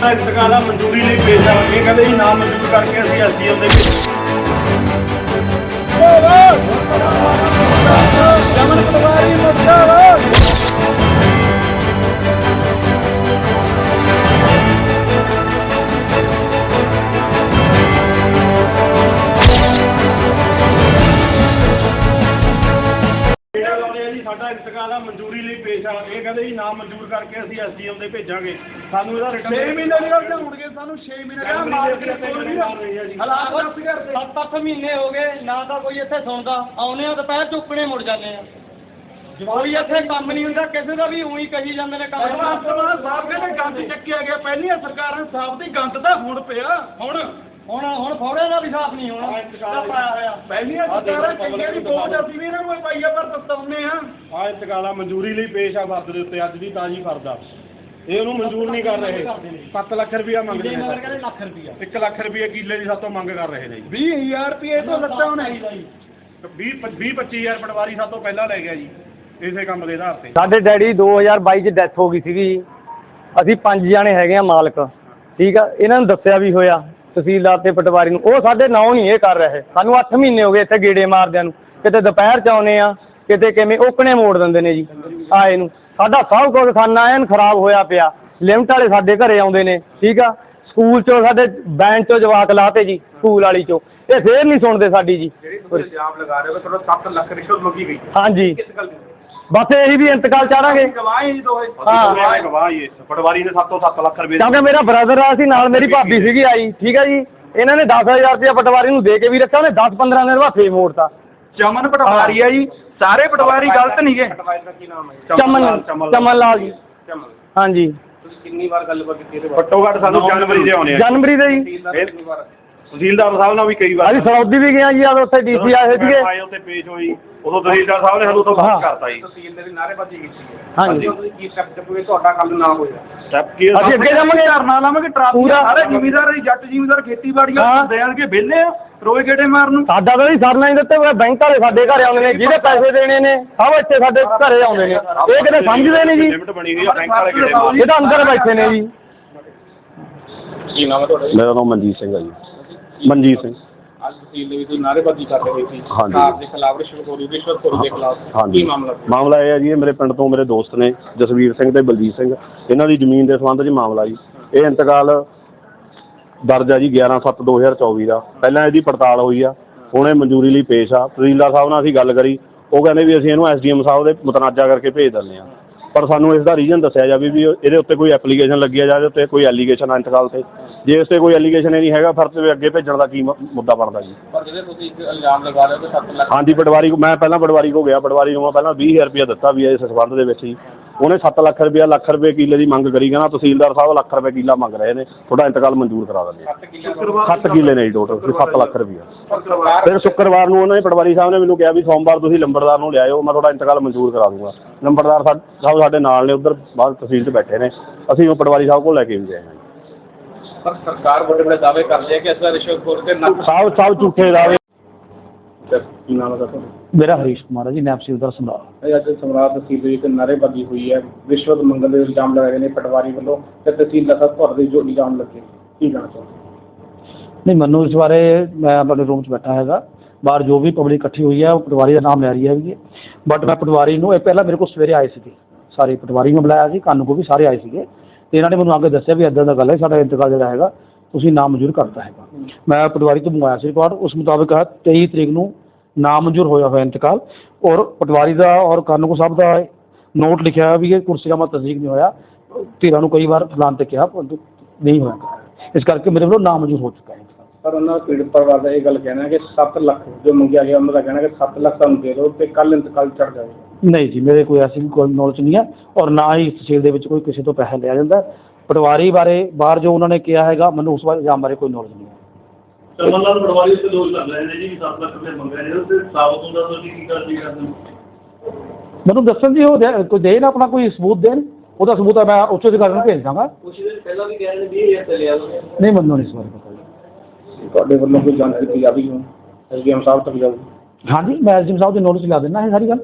ਤਾਂ ਦਾ ਮਨਜ਼ੂਰੀ ਲਈ ਪੇਸ਼ ਆਵਾਂਗੇ ਕਹਿੰਦੇ ਜੀ ਨਾਮ ਮਨਜ਼ੂਰ ਕਰਕੇ ਅਸੀਂ ਐਸਡੀਐਮ ਦੇ ਵਿੱਚ ਜਮਨ ਪਟਵਾਰੀ ਮੁਰਦਾਬਾਦ ਸਾਡਾ ਇੰਤਕਾਲ ਆ ਮਨਜ਼ੂਰੀ ਲਈ ਪੇਸ਼ ਆ। ਇਹ ਕਹਿੰਦੇ ਜੀ ਨਾਮ ਮਨਜ਼ੂਰ ਕਰਕੇ ਅਸੀਂ ਐਸਡੀਐਮ ਦੇ ਭੇਜਾਂਗੇ। ਸਾਨੂੰ ਇਹਦਾ ਰਿਟਰਨ 6 ਮਹੀਨੇ ਨਿਕਲ ਜਾਣਗੇ ਸਾਨੂੰ 6 ਮਹੀਨੇ ਦਾ ਮਾਲਕ ਨੇ ਕੋਈ ਨਹੀਂ ਹਾਲਾਤ ਦੱਸ ਕਰਦੇ। ਸੱਤ ਅੱਠ ਮਹੀਨੇ ਹੋ ਗਏ ਨਾ ਤਾਂ ਕੋਈ ਇੱਥੇ ਸੌਂਦਾ। ਆਉਨੇ ਆ ਦੁਪਹਿਰ ਚੁੱਕਣੇ ਮੁੜ ਜਾਂਦੇ ਆ। ਕੋਈ ਇੱਥੇ ਕੰਮ ਨਹੀਂ ਹੁੰਦਾ ਕਿਸੇ ਦਾ ਵੀ ਉਹੀ ਕਹੀ ਜਾਂਦੇ ਨੇ ਕੰਮ। ਸਾਹਿਬ ਕਹਿੰਦੇ ਗੰਦ ਚੱਕਿਆ ਗਿਆ ਪਹਿਲੀਆਂ ਸਰਕਾਰਾਂ ਸਾਫ਼ ਦੀ ਗੰਦ ਤਾਂ ਹੁਣ ਪਿਆ। ਹੁਣ ਹੁਣ ਹੁਣ ਫੌੜੇ ਦਾ ਵੀ ਸਾਥ ਨਹੀਂ ਹੋਣਾ। ਇਹਦਾ ਪਾਇਆ ਹੋਇਆ। ਪਹਿਲੀਆਂ ਸਰਕਾਰਾਂ ਚੰਗੀਆਂ ਦੀ ਬੋਝ ਅਸੀਂ ਵੀ ਇਹਨਾਂ ਨੂੰ ਪਾਈਆ ਪਰ ਦਸਤਾਉਨੇ ਆ। ਆ ਇੰਤਕਾਲਾ ਮਨਜ਼ੂਰੀ ਲਈ ਪੇਸ਼ ਆ ਫਰਦ ਦੇ ਉੱਤੇ ਅੱਜ ਦੀ ਤਾਜ਼ੀ ਫਰਦਾ ਇਹ ਉਹਨੂੰ ਮਨਜ਼ੂਰ ਨਹੀਂ ਕਰ ਰਹੇ। 7 ਲੱਖ ਰੁਪਇਆ ਮੰਗਦੇ ਕਿੰਨੇ ਨੇ ਨਗਰ ਕਹਿੰਦੇ ਲੱਖ ਰੁਪਈਆ 1 ਲੱਖ ਰੁਪਏ ਕਿੱਲੇ ਦੀ ਸਾਤੋਂ ਮੰਗ ਕਰ ਰਹੇ ਨੇ ਜੀ। 20000 ਰੁਪਏ ਤੋਂ ਲੱਤਾਂ ਹੋਣਾ 20 20 25000 ਪਟਵਾਰੀ ਸਾਤੋਂ ਪਹਿਲਾਂ ਲੈ ਗਿਆ ਜੀ ਇਸੇ ਕੰਮ ਦੇ ਆਧਾਰ ਤੇ। ਸਾਡੇ ਡੈਡੀ 2022 ਚ ਡੈਥ ਹੋ ਗਈ ਸੀਗੀ ਜੀ। ਅਸੀਂ ਪੰਜ ਜਾਣੇ ਹੈਗੇ ਆ ਮਾਲਕ। ਠੀਕ ਆ ਇਹਨਾਂ ਨੂੰ ਦੱਸਿਆ ਵੀ ਹੋਇਆ। ਤਹਿਸੀਲਦਾਰ ਤੇ ਪਟਵਾਰੀ ਨੂੰ ਉਹ ਸਾਡੇ ਨਾਂ ਨਹੀਂ ਇਹ ਕਰ ਰਹੇ ਸਾਨੂੰ 8 ਮਹੀਨੇ ਹੋ ਗਏ ਇੱਥੇ ਗੇੜੇ ਮਾਰਦਿਆਂ ਨੂੰ। ਕਿਤੇ ਦੁਪਹਿਰ ਚ ਆਉਨੇ ਆ ਕਿਤੇ ਕਿਵੇਂ ਓਕਣੇ ਮੋੜ ਦਿੰਦੇ ਨੇ ਜੀ ਆਏ ਨੂੰ। ਸਾਡਾ ਸਭ ਕੁਝ ਖਾਨਾ ਐਨ ਖਰਾਬ ਹੋਇਆ ਪਿਆ। ਲਿਮਟ ਵਾਲੇ ਸਾਡੇ ਘਰੇ ਆਉਂਦੇ ਨੇ ਠੀਕ ਆ? ਸਕੂਲ ਚੋਂ ਸਾਡੇ ਬੈਂਚ ਚੋਂ ਜਵਾਕ ਲਾਤੇ ਜੀ ਸਕੂਲ ਵਾਲੀ ਚੋਂ। ਇਹ ਫੇਰ ਨਹੀਂ ਸੁਣਦੇ ਸਾਡੀ ਜੀ। ਇਲਜ਼ਾਮ ਲਗਾ ਰਹੇ ਹੋ ਕਿ ਤੁਹਾਡਾ 7 ਲੱਖ ਰਿਸ਼ਵਤ ਮੰਗੀ ਗਈ। ਹਾਂਜੀ। ਬਸ ਇਹੀ ਵੀ ਇੰਤਕਾਲ ਚਾਹਾਂਗੇ। ਗਵਾਹ ਹੀ। ਦੋਏ ਹਾਂ। ਗਵਾਹ ਹੀ। ਇਸ ਪਟਵਾਰੀ ਨੇ ਸਾਤੋਂ 7 ਲੱਖ ਰੁਪਏ ਕਿਉਂਕਿ ਮੇਰਾ ਬ੍ਰਦਰ ਆ ਸੀ ਨਾਲ ਮੇਰੀ ਭਾਬੀ ਸੀਗੀ ਆਈ ਠੀਕ ਹੈ ਜੀ? ਇਹਨਾਂ ਨੇ 10000 ਰੁਪਇਆ ਪਟਵਾਰੀ ਨੂੰ ਦੇ ਕੇ ਵੀ ਰੱਖਿਆ ਉਹਨੇ 10-15 ਦਿਨ ਬਾਅਦ ਫੇਰ ਮੋੜਤਾ। ਚਮਨ ਪਟਵਾਰੀ ਆ ਜੀ। ਸਾਰੇ ਪਟਵਾਰੀ ਗਲਤ ਨਹੀਂਗੇ ਪਟਵਾਰੀ ਦਾ ਕੀ ਨਾਮ ਹੈ ਚਮਨ ਚਮਨ ਲਾਲ ਜੀ। ਚਮਨ। ਹਾਂਜੀ। ਤੁਸੀਂ ਕਿੰਨੀ ਵਾਰ ਗੱਲਬਾਤ ਕੀਤੀ ਘੱਟੋ ਘੱਟ ਸਾਨੂੰ ਜਨਵਰੀ ਦੇ ਆਉਣੇ ਆ ਜਨਵਰੀ ਦੇ ਜੀ। ਤਹਿਸੀਲਦਾਰ ਸਾਹਿਬ ਨਾਲ ਵੀ ਕਈ ਵਾਰ ਅਸੀਂ ਸਰੌਦੀ ਵੀ ਗਏ ਜੀ ਆ ਉੱਥੇ ਡੀਸੀ ਆਏ ਸੀਗੇ। ਆਏ ਉੱਥੇ ਪੇਸ਼ ਹੋਈ ਉਦੋਂ ਤਹਿਸੀਲਦਾਰ ਸਾਹਿਬ ਨੇ ਸਾਨੂੰ ਤੋਂ ਹਾਂ। ਬਾਤ ਕਰਤਾ ਜੀ। ਤਹਿਸੀਲ ਦੇ ਵੀ ਨਾਅਰੇਬਾਜ਼ੀ ਕੀਤੀ ਹੈ। ਹਾਂਜੀ। ਤੁਸੀਂ ਕੀ ਸਟੈਪ ਚੱਕੋਗੇ ਤੁਹਾਡਾ ਕੰਮ ਨਾ ਹੋਇਆ। ਸਟੈਪ ਕੀ ਅਸੀਂ ਅੱਗੇ ਜਾਵਾਂਗੇ। ਧਰਨਾ ਲਾਵਾਂਗੇ ਟਰਾਫੀ ਪੂਰਾ- ਸਾਰੇ ਜ਼ਿਮੀਦਾਰ ਜੱਟ ਜ਼ਿਮੀਦਾਰ ਖੇਤੀਬਾੜੀ ਹਾਂ। ਦੇਣਗੇ ਵਿਹਲੇ ਆ ਰੋਏ ਗੇੜੇ ਮਾਰਨ ਨੂੰ। ਸਾਡਾ ਤਾਂ ਨਹੀਂ ਸਰਨਾ ਹੀ ਦਿੱਤੇ ਹੋਏ ਬੈਂਕ ਵਾਲੇ ਸਾਡੇ ਘਰੇ ਆਉਂਦੇ ਨੇ ਜਿਹਦੇ ਪੈਸੇ ਦੇਣੇ ਨੇ ਸਭ ਇੱਥੇ ਸਾਡੇ ਘਰੇ ਆਉਂਦੇ ਨੇ। ਇਹ ਕਿਤੇ ਸਮਝਦੇ ਨਹੀਂ ਜੀ। ਲਿਮਟ ਬਣੀ ਹੋਈ ਆ ਬੈਂਕ ਵਾਲੇ ਕਿਹੜੇ ਮਾਰ ਇਹ ਤਾਂ ਅੰਦਰ ਬੈਠੇ ਨੇ ਜੀ। ਕੀ ਨਾਮ ਹੈ ਤੁਹਾਡਾ ਮੇਰਾ ਨਾਮ ਮਨਜੀਤ ਸਿੰਘ ਹੈ ਜੀ। ਮਨਜੀਤ ਸਿੰਘ। ਅੱਜ ਤਹਿਸੀਲ ਦੇ ਵਿੱਚ ਤੁਸੀਂ ਨਾਅਰੇਬਾਜ਼ੀ ਕਰ ਰਹੇ ਸੀ। ਹਾਂਜੀ। ਸਰਕਾਰ ਦੇ ਖਿਲਾਫ ਰਿਸ਼ਵਤਖੋਰੀ ਰਿਸ਼ਵਤਖੋਰੀ ਦੇ ਖਿਲਾਫ ਹਾਂਜੀ। ਕੀ ਮਾਮਲਾ ਸੀ? ਮਾਮਲਾ ਇਹ ਹੈ ਜੀ ਇਹ ਮੇਰੇ ਪਿੰਡ ਤੋਂ ਮੇਰੇ ਦੋਸਤ ਨੇ ਜਸਵੀਰ ਸਿੰਘ ਤੇ ਬਲਜੀਤ ਸਿੰਘ। ਇਹਨਾਂ ਦੀ ਜ਼ਮੀਨ ਦੇ ਸੰਬੰਧ 'ਚ ਮਾਮਲਾ ਜੀ। ਇਹ ਇੰਤਕਾਲ ਦਰਜ ਆ ਜੀ 11/7/2024 ਦਾ। ਪਹਿਲਾਂ ਇਹਦੀ ਪੜਤਾਲ ਹੋਈ ਆ। ਹੁਣ ਇਹ ਮਨਜ਼ੂਰੀ ਲਈ ਪੇਸ਼ ਆ। ਤਹਿਸੀਲਦਾਰ ਸਾਹਿਬ ਨਾਲ ਅਸੀਂ ਗੱਲ ਕਰੀ। ਉਹ ਕਹਿੰਦੇ ਵੀ ਅਸੀਂ ਇਹਨੂੰ ਐਸਡੀਐਮ ਸਾਹਿਬ ਦੇ ਮੁਤਨਾਜ਼ਾ ਕਰਕੇ ਭੇਜ ਦਿੰਦੇ ਆ। ਪਰ ਸਾਨੂੰ ਇਸ ਦਾ ਰੀਜ਼ਨ ਦੱਸਿਆ ਜਾਵੇ ਵੀ ਇਹਦੇ ਉੱਤੇ ਕੋਈ ਐਪਲੀਕੇਸ਼ਨ ਲੱਗੀ ਆ ਜਾਂ ਇਹਦੇ ਉੱਤੇ ਕੋਈ ਐਲੀਗੇਸ਼ਨ ਆ ਇੰਤਕਾਲ ਤੇ। ਜੇ ਇਸ ਤੇ ਕੋਈ ਐਲੀਗੇਸ਼ਨ ਨਹੀਂ ਹੈਗਾ ਫਿਰ ਤੇ ਅੱਗੇ ਭੇਜਣ ਦਾ ਕੀ ਮ- ਮੁੱਦਾ ਬਣਦਾ ਜੀ। ਪਰ ਜਿਹੜੇ ਤੁਸੀਂ ਇੱਕ ਇਲਜ਼ਾਮ ਲਗਾ ਰਹੇ ਹੋ ਕਿ 7 ਲੱਖ ਹਾਂਜੀ ਪਟਵਾਰੀ ਕੋ ਮੈਂ ਪਹਿਲਾਂ ਪਟਵਾਰੀ ਕੋ ਗਿਆ। ਪਟਵਾਰੀ ਨੂੰ ਮੈਂ ਪਹਿਲਾਂ 20000 ਰੁਪਇਆ ਦਿੱਤਾ ਵੀ ਹੈ ਇਸ ਸੰਬੰਧ ਦੇ ਵਿੱਚ ਹੀ। ਉਹਨੇ 7 ਲੱਖ ਰੁਪਇਆ ਲੱਖ ਰੁਪਏ ਕਿੱਲੇ ਦੀ ਮੰਗ ਕਰੀ ਕਹਿੰਦਾ ਤਹਿਸੀਲਦਾਰ ਸਾਹਿਬ ਲੱਖ ਰੁਪਏ ਕਿੱਲਾ ਮੰਗ ਰਹੇ ਨੇ ਤੁਹਾਡਾ ਇੰਤਕਾਲ ਮਨਜ਼ੂਰ ਕਰਾ ਦਿੰਦੇ ਆ। 7 ਕਿੱਲੇ 7 ਕਿੱਲੇ ਨੇ ਜੀ ਟੋਟਲ 7 ਲੱਖ ਰੁਪਇਆ। ਫਿਰ ਸ਼ੁੱਕਰਵਾਰ ਨੂੰ ਉਹਨਾਂ ਨੇ ਪਟਵਾਰੀ ਸਾਹਿਬ ਨੇ ਮੈਨੂੰ ਕਿਹਾ ਵੀ ਸੋਮਵਾਰ ਤੁਸੀਂ ਲੰਬੜਦਾਰ ਨੂੰ ਲਿਆਇਓ ਮੈਂ ਤੁਹਾਡਾ ਇੰਤਕਾਲ ਮਨਜ਼ੂਰ ਕਰਾ ਦੂੰਗਾ। ਲੰਬੜਦਾਰ ਸਾਹਿਬ ਸਾਡੇ ਨਾਲ ਨੇ ਉਧਰ ਬਾਹਰ ਤਹਿਸੀਲ 'ਚ ਬੈਠੇ ਨੇ ਅਸੀਂ ਉਹ ਪਟਵਾਰੀ ਸਾਹਿਬ ਕੋਲ ਲੈ ਕੇ ਵੀ ਗਏ ਹਾਂ। ਪਰ ਸਰਕਾਰ ਵੱਡੇ ਵੱਡੇ ਦਾਅਵੇ ਕਰ ਰਹੀ ਹੈ ਕਿ ਇਸ ਰਿਸ਼ਵਤਖੋਰ ਤੇ ਨਾ ਸਾਹਿਬ ਸਾਹਿਬ ਝੂਠੇ ਦਾਅਵੇ ਕੀ ਨਾਮ ਹੈ ਮੇਰਾ ਹਰੀਸ਼ ਕੁਮਾਰ ਹੈ ਜੀ ਨੈਪਸੀਲਦਾਰ ਸਮਰਾਟ ਇਹ ਅੱਜ ਸਮਰਾਟ ਤਹਿਸੀਲ ਦੇ ਵਿੱਚ ਨਾਅਰੇਬਾਜ਼ੀ ਹੋਈ ਹੈ ਰਿਸ਼ਵਤ ਮੰਗਣ ਦੇ ਇਲਜ਼ਾਮ ਲਗਾਏ ਗਏ ਨੇ ਪਟਵਾਰੀ ਵੱਲੋਂ ਤੇ ਤਹਿਸੀਲਦਾਰ ਸਾਹਿਬ ਤੁਹਾਡੇ ਜੋ ਇਲਜ਼ਾਮ ਲੱਗੇ ਕੀ ਕਹਿਣਾ ਚਾਹੁੰਦੇ ਨਹੀਂ ਮੈਨੂੰ ਇਸ ਬਾਰੇ ਮੈਂ ਆਪਣੇ ਰੂਮ 'ਚ ਬੈਠਾ ਹੈਗਾ। ਬਾਹਰ ਜੋ ਵੀ ਪਬਲਿਕ ਇਕੱਠੀ ਹੋਈ ਹੈ ਉਹ ਪਟਵਾਰੀ ਦਾ ਨਾਮ ਲੈ ਰਹੀ ਹੈਗੀ ਬਟ ਮੈਂ ਪਟਵਾਰੀ ਨੂੰ ਇਹ ਪਹਿਲਾਂ ਮੇਰੇ ਕੋਲ ਸਵੇਰੇ ਆਏ ਸੀਗੇ। ਸਾਰੇ ਪਟਵਾਰੀ ਨੂੰ ਬੁਲਾਇਆ ਸੀ ਕਾਨੂੰ ਕੋ ਵੀ ਸਾਰੇ ਆਏ ਸੀਗੇ। ਤੇ ਇਹਨਾਂ ਨੇ ਮੈਨੂੰ ਅੱਗੇ ਦੱਸਿਆ ਵੀ ਇਦਾਂ ਦਾ ਗੱਲ ਹੈ ਸਾਡਾ ਇੰਤਕਾਲ ਜਿਹੜਾ ਹੈਗਾ ਤੁਸੀਂ ਨਾਮ ਮਨਜ਼ੂਰ ਕਰਤਾ ਹੈਗਾ। ਮੈਂ ਪਟਵਾਰੀ ਤੋਂ ਮੰਗਵਾਇਆ ਸੀ ਰਿਕਾਰਡ ਉਸ ਮੁਤਾਬਕ ਹੈ 23 ਤਰੀਕ ਨੂੰ ਨਾਮ ਮਨਜ਼ੂਰ ਹੋਇਆ ਹੋਇਆ ਇੰਤਕਾਲ। ਔਰ ਪਟਵਾਰੀ ਦਾ ਔਰ ਕਾਨੂੰ ਕੋ ਸਾਹਿਬ ਦਾ ਨੋਟ ਲਿਖਿਆ ਵੀ ਇਹ ਕੁਰਸੀ ਦਾ ਮਤ ਤਸਦੀਕ ਨਹੀਂ ਹੋਇਆ। ਧੀਰਾਂ ਨੂੰ ਕਈ ਵਾਰ ਫਲਾਣ ਤੇ ਕਿਹਾ ਪਰੰਤੂ ਨਹੀਂ ਹੋਇਆ। ਇਸ ਕਰਕੇ ਮੇਰੇ ਵੱਲੋਂ ਨਾਮ ਮਨਜ਼ੂਰ ਹੋ ਚੁੱਕਾ ਹੈ। ਪਰ ਉਹਨਾਂ ਪੀੜਤ ਪਰਿਵਾਰ ਦਾ ਇਹ ਗੱਲ ਕਹਿਣਾ ਕਿ 7 ਲੱਖ ਜੋ ਮੰਗਿਆ ਗਿਆ ਉਹਨਾਂ ਦਾ ਕਹਿਣਾ ਕਿ 7 ਲੱਖ ਤੁਹਾਨੂੰ ਦੇ ਦਿਓ ਤੇ ਕੱਲ ਇੰਤਕਾਲ ਚੜ ਜਾਵੇਗਾ ਨਹੀਂ ਜੀ ਮੇਰੇ ਕੋਈ ਐਸੀ ਕੋਈ ਨੌਲੇਜ ਨਹੀਂ ਹੈ ਔਰ ਨਾ ਹੀ ਇਸ ਤਹਿਸੀਲ ਦੇ ਵਿੱਚ ਕੋਈ ਕਿਸੇ ਤੋਂ ਪੈਸਾ ਲਿਆ ਜਾਂਦਾ। ਪਟਵਾਰੀ ਬਾਰੇ ਬਾਹਰ ਜੋ ਉਹਨਾਂ ਨੇ ਕਿਹਾ ਹੈਗਾ ਮੈਨੂੰ ਉਸ ਬਾਰੇ ਇਲਜ਼ਾਮ ਬਾਰੇ ਕੋਈ ਨੌਲੇਜ ਨਹੀਂ ਹੈ। ਸਰਮਨ ਲਾਲ ਪਟਵਾਰੀ ਉੱਤੇ ਦੋਸ਼ ਲੱਗ ਰਹੇ ਨੇ ਜੀ 7 ਲੱਖ ਰੁਪਏ ਮੰਗ ਰਹੇ ਨੇ ਤੇ ਸਾਬਤ ਹੁੰਦਾ ਤੁਸੀਂ ਕੀ ਕਰਦੇ ਕਰਦੇ ਮੈਨੂੰ ਦੱਸਣ ਜੀ ਉਹ ਦੇ- ਕੋਈ ਦੇਣ ਆਪਣਾ ਕੋਈ ਸਬੂਤ ਦੇਣ? ਉਹਦਾ ਸਬੂਤ ਹੈ ਮੈਂ ਉੱਚ ਅਧਿਕਾਰੀ ਨੂੰ ਭੇਜ ਦਾਂਗਾ। ਕੁਛ ਦਿਨ ਪਹਿਲਾਂ ਵੀ ਕਹਿ ਰਹੇ ਨੇ 20000 ਤੇ ਲਿਆ ਉਹਨੇ ਨਹੀਂ ਮੈਨੂੰ ਨਹੀਂ ਇਸ ਬਾਰੇ ਪਤਾ ਜੀ। ਤੁਹਾਡੇ ਵੱਲੋਂ ਕੋਈ ਜਾਣਕਾਰੀ ਦਿੱਤੀ ਜਾਵੇਗੀ ਹੁਣ? ਐਸਡੀਐਮ ਸਾਹਿਬ ਤੱਕ ਜਾਊਗੀ। ਹਾਂਜੀ ਮੈਂ ਐਸਡੀਐਮ ਸਾਹਿਬ ਦੀ ਨੌਲੇਜ ਲਾ ਦਿੰਦਾ ਇਹ ਸਾਰੀ ਗੱਲ।